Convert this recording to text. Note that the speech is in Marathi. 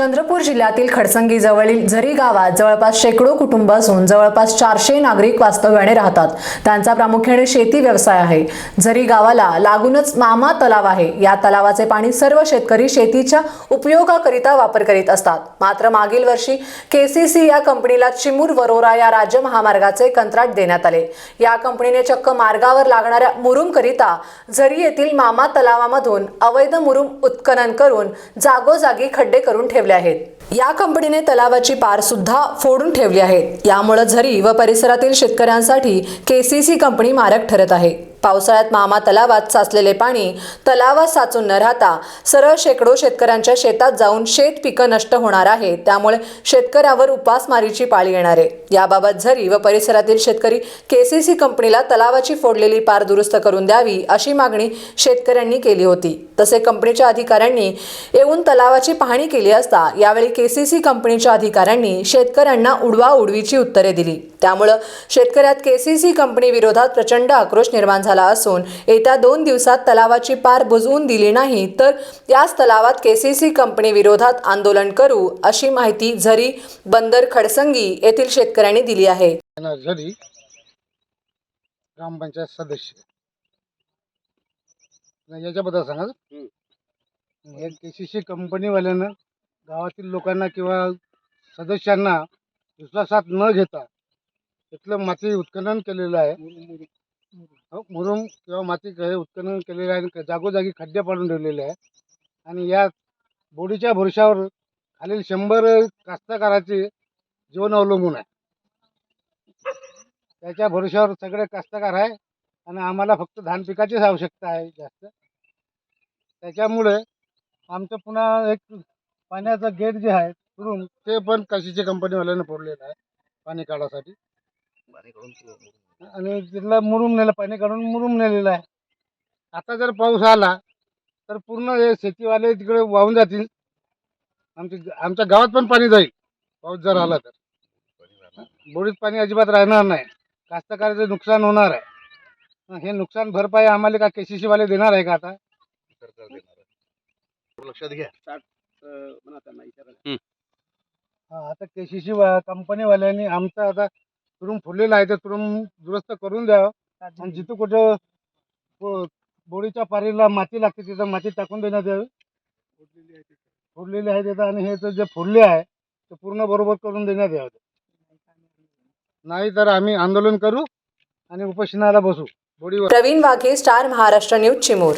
चंद्रपूर जिल्ह्यातील खडसंगी जवळील झरी गावात जवळपास शेकडो कुटुंब असून जवळपास चारशे नागरिक वास्तव्याने राहतात. त्यांचा प्रामुख्याने शेती व्यवसाय आहे. झरी गावाला लागूनच मामा तलाव आहे. या तलावाचे पाणी सर्व शेतकरी शेतीच्या उपयोगाकरिता वापर करीत असतात. मात्र मागील वर्षी केसीसी या कंपनीला चिमूर वरोरा या राज्य महामार्गाचे कंत्राट देण्यात आले. या कंपनीने चक्क मार्गावर लागणाऱ्या मुरुमकरिता झरी येथील मामा तलावामधून अवैध मुरुम उत्खनन करून जागोजागी खड्डे करून ठेवले आहेत. या कंपनीने तलावाची पार सुद्धा फोडून ठेवली आहेत. यामुळे झरी व परिसरातील शेतकऱ्यांसाठी केसीसी कंपनी मारक ठरत आहे. पावसाळ्यात मामा तलावात साचलेले पाणी तलावात साचून न राहता सरळ शेकडो शेतकऱ्यांच्या शेतात जाऊन शेत पिकं नष्ट होणार आहे. त्यामुळे शेतकऱ्यावर उपासमारीची पाळी येणार आहे. याबाबत झरी व परिसरातील शेतकरी केसीसी कंपनीला तलावाची फोडलेली पार दुरुस्त करून द्यावी अशी मागणी शेतकऱ्यांनी केली होती. तसे कंपनीच्या अधिकाऱ्यांनी येऊन तलावाची पाहणी केली असता यावेळी केसीसी कंपनीच्या अधिकाऱ्यांनी शेतकऱ्यांना उडवा उडवीची उत्तरे दिली. त्यामुळं शेतकऱ्यात केसीसी कंपनी विरोधात प्रचंड आक्रोश निर्माण झाला असून येत्या दोन दिवसात तलावाची पार बुजवून दिली नाही तर याच तलावात केसीसी कंपनी विरोधात आंदोलन करू अशी माहिती झरी बंदर खडसंगी येथील शेतकऱ्यांनी दिली आहे. झरी ग्रामपंचायत सदस्य. याच्याबद्दल सांगा हे के सी सी कंपनीवाल्यानं गावातील लोकांना किंवा सदस्यांना विश्वासात न घेता तिथलं माती उत्खनन केलेलं आहे. हो, मुरुम किंवा माती हे उत्खनन केलेलं आहे आणि जागोजागी खड्डे पाडून ठेवलेले आहे. आणि या बोडीच्या भरोशावर खालील शंभर कास्तकाराचे जीवन अवलंबून आहे. त्याच्या भरोश्यावर सगळे कास्तकार आहे आणि आम्हाला फक्त धान पिकाचीच आवश्यकता आहे जास्त. त्याच्यामुळे आमचं पुन्हा एक पाण्याचं गेट जे आहे रूम ते पण कशीच्या कंपनीवाल्यानं फोडलेलं आहे पाणी काढासाठी. आणि तिथला मुरुम नेलं पाणी काढून मुरुम नेलेलं आहे. आता जर पाऊस आला तर पूर्ण हे शेतीवाले तिकडे वाहून जातील. आमच्या आमच्या गावात पण पाणी जाईल. पाऊस जर आला तर. बोडीत पाणी अजिबात राहणार नाही. कास्तकाराचं नुकसान होणार आहे. हे नुकसान भरपाई आम्हाला का केसीसी वाले देणार आहे का आता? लक्षात घ्या. हा, आता केसीसी कंपनीवाल्यांनी आमचं आता तुरुम फुडलेला आहे ते तुरुम दुरुस्त करून द्यावं. आणि जिथं कुठं बो- बोडीच्या पारीला माती लागते तिथं माती टाकून देण्यात यावी. फोडलेली आहे तिथं. आणि हे तर जे फोडले आहे ते पूर्ण बरोबर करून देण्यात यावं. नाही तर आम्ही आंदोलन करू आणि उपोषणाला बसू. बोडीवर प्रवीण वाघे स्टार महाराष्ट्र न्यूज चिमूर.